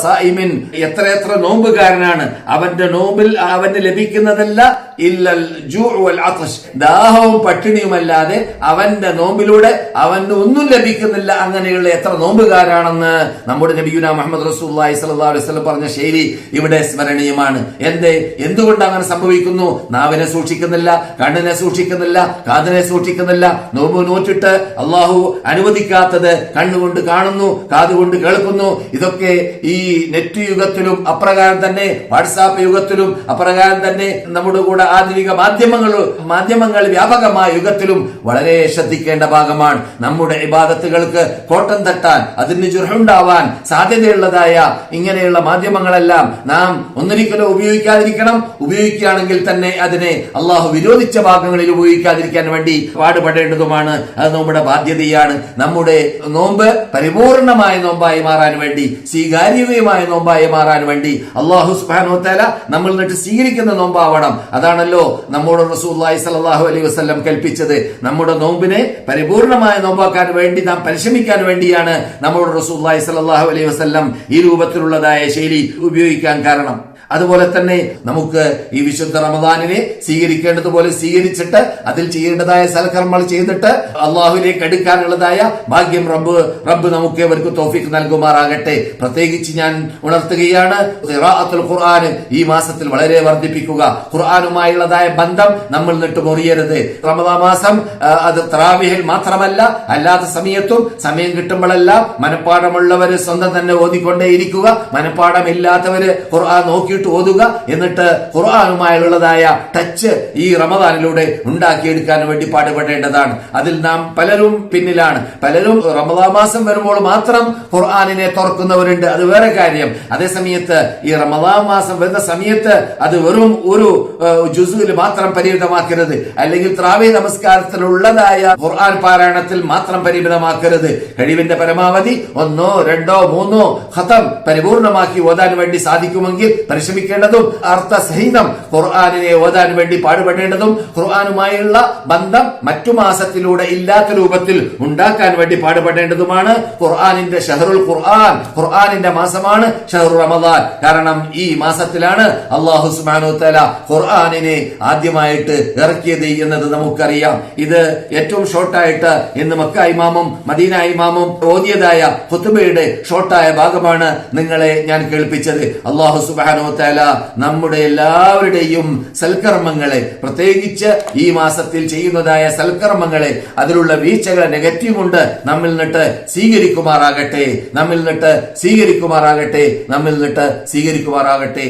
സായിമിൻ എത്രയെത്ര നോമ്പുകാരനാണ്. അവന്റെ നോമ്പിൽ അവന് ലഭിക്കുന്നതല്ല ഇല്ലൽ അതശ് ദാഹവും പട്ടിണിയുമല്ലാതെ അവന്റെ നോമ്പിലൂടെ അവന് ഒന്നും ലഭിക്കുന്നില്ല. അങ്ങനെയുള്ള എത്ര നോമ്പുകാരാണെന്ന് നമ്മുടെ നബിയുന മുഹമ്മദ് റസൂല്ലി സ്വല്ലല്ലാഹു അലൈഹി വസല്ലം പറഞ്ഞ ശൈലി ഇവിടെ സ്മരണീയമാണ്. എന്തേ? എന്തുകൊണ്ട് അങ്ങനെ സംഭവിക്കുന്നു? നാവിനെ സൂക്ഷിക്കുന്നില്ല കണ്ണിനെ സൂക്ഷിക്കുന്നില്ല കാതിനെ സൂക്ഷിക്കുന്നില്ല. നോമ്പ് നോറ്റിട്ട് അള്ളാഹു അനുവദിക്കാത്തത് കണ്ണുകൊണ്ട് കാണുന്നു കാതുകൊണ്ട് കേൾക്കുന്നു. ഇതൊക്കെ ഈ നെറ്റ് യുഗത്തിലും അപ്രകാരം തന്നെ വാട്സാപ്പ് യുഗത്തിലും അപ്രകാരം തന്നെ നമ്മുടെ കൂടെ ആധുനിക മാധ്യമങ്ങൾ മാധ്യമങ്ങൾ വ്യാപകമായ യുഗത്തിലും വളരെ ശ്രദ്ധിക്കേണ്ട ഭാഗമാണ്. നമ്മുടെ ഇബാദത്തുകൾക്ക് കോട്ടം തട്ടാൻ അതിന് ചുരുണ്ടാവാൻ സാധ്യതയുള്ളതായ ഇങ്ങനെയുള്ള മാധ്യമങ്ങളെല്ലാം നാം ഒന്നിരിക്കലും ഉപയോഗിക്കാതിരിക്കണം. ഉപയോഗിക്കുകയാണെങ്കിൽ തന്നെ അതിനെ അള്ളാഹു വിരോധിച്ച ഭാഗങ്ങളിൽ ഉപയോഗിക്കാതിരിക്കാൻ വേണ്ടി പാടുപെടേണ്ടതുമാണ്. അത് നമ്മുടെ ബാധ്യതയാണ്. നമ്മുടെ നോമ്പ് പരിപൂർണമായ നോമ്പായി മാറാൻ വേണ്ടി സ്വീകാര്യമായ നോമ്പായി മാറാൻ വേണ്ടി അള്ളാഹു സുബാനോ തല നമ്മൾ എന്നിട്ട് സ്വീകരിക്കുന്ന നോമ്പാവണം. അതാണല്ലോ നമ്മുടെ റസൂല്ലായി സലാഹു അലൈഹി വസ്ലം കൽപ്പിച്ചത്. നമ്മുടെ നോമ്പിനെ പരിപൂർണമായ നോമ്പാക്കാൻ വേണ്ടി നാം പരിശ്രമിക്കാൻ വേണ്ടിയാണ് നമ്മുടെ റസൂല്ലായി സലാഹു അലൈഹി വസ്ലം ഈ രൂപത്തിലുള്ളതായ ശൈലി ഉപയോഗിക്കാൻ കാരണം. അതുപോലെ തന്നെ നമുക്ക് ഈ വിശുദ്ധ റമദാനിനെ സ്വീകരിക്കേണ്ടതുപോലെ സ്വീകരിച്ചിട്ട് അതിൽ ചെയ്യേണ്ടതായ സൽക്കർമ്മങ്ങൾ ചെയ്തിട്ട് അള്ളാഹുലേക്ക് എടുക്കാനുള്ളതായ ഭാഗ്യം റബ്ബ് റബ്ബ് നമുക്ക് അവർക്ക് തോഫിക്ക് നൽകുമാറാകട്ടെ. പ്രത്യേകിച്ച് ഞാൻ ഉണർത്തുകയാണ് ഖുർആൻ ഈ മാസത്തിൽ വളരെ വർദ്ധിപ്പിക്കുക. ഖുർആാനുമായുള്ളതായ ബന്ധം നമ്മൾ നിട്ട് മുറിയരുത്. റമദാ മാസം അത് ത്രാവിഹിൽ മാത്രമല്ല അല്ലാത്ത സമയത്തും സമയം കിട്ടുമ്പോഴെല്ലാം മനഃപ്പാടമുള്ളവര് സ്വന്തം തന്നെ ഓതിക്കൊണ്ടേയിരിക്കുക. മനഃപ്പാടമില്ലാത്തവര് ഖുർആൻ നോക്കിയിട്ട് ഓതുക എന്നിട്ട് ഖുർആാനുമായുള്ളതായ ടച്ച് ഈ റമദാനിലൂടെ ഉണ്ടാക്കിയെടുക്കാൻ വേണ്ടി പാടുപെടേണ്ടതാണ്. അതിൽ നാം പലരും പിന്നിലാണ്. പലരും റമദാ മാസം വരുമ്പോൾ മാത്രം ഖുർആാനിനെ തുറക്കുന്നവരുണ്ട്. അത് വേറെ കാര്യം. അതേ സമയത്ത് ഈ റമദാ മാസം വരുന്ന സമയത്ത് അത് വെറും ഒരു ജുസുവിൽ മാത്രം പരിമിതമാക്കരുത്. അല്ലെങ്കിൽ ത്രാവി നമസ്കാരത്തിലുള്ളതായ ഖുർആൻ പാരായണത്തിൽ മാത്രം പരിമിതമാക്കരുത്. കഴിവിന്റെ പരമാവധി ഒന്നോ രണ്ടോ മൂന്നോ ഖത്തം പരിപൂർണമാക്കി ഓതാൻ വേണ്ടി സാധിക്കുമെങ്കിൽ പരിശ്രമിക്കേണ്ടതും അർത്ഥസഹിതം ഖുർആാനിനെ ഓതാൻ വേണ്ടി പാടുപെടേണ്ടതും ഖുർആാനുമായുള്ള ബന്ധം മറ്റു മാസത്തിലൂടെ ഇല്ലാത്ത രൂപത്തിൽ ഉണ്ടാക്കാൻ വേണ്ടി പാടുപെടേണ്ടതുമാണ് ഖുർആാനിന്റെ ഷഹറുൽ ഖുർആൻ ഖുർആാനിന്റെ മാസമാണ് ഷഹറു റമദാൻ. കാരണം ഈ മാസത്തിലാണ് അള്ളാഹു സുബ്ഹാനഹു തല ഖുർആാനിനെ ആദ്യമായിട്ട് ഇറക്കിയത് എന്നത് നമുക്കറിയാം. ഇത് ഏറ്റവും ഷോർട്ടായിട്ട് ഇന്ന് മക്ക ഇമാമും മദീന ഇമാമും ഓതിയതായ ഖുത്തുബയുടെ ഷോർട്ടായ ഭാഗമാണ് നിങ്ങളെ ഞാൻ കേൾപ്പിച്ചത്. അള്ളാഹു സുബ്ഹാനഹു തആല നമ്മുടെ എല്ലാവരുടെയും സൽക്കർമ്മങ്ങളെ പ്രത്യേകിച്ച് ഈ മാസത്തിൽ ചെയ്യുന്നതായ സൽക്കർമ്മങ്ങളെ അതിലുള്ള വീഴ്ചകൾ നെഗറ്റീവ് കൊണ്ട് നമ്മിൽ നിന്നിട്ട് സ്വീകരിക്കുമാറാകട്ടെ നമ്മിൽ നിന്നിട്ട് സ്വീകരിക്കുമാറാകട്ടെ നമ്മിൽ നിന്നിട്ട് സ്വീകരിക്കുമാറാകട്ടെ.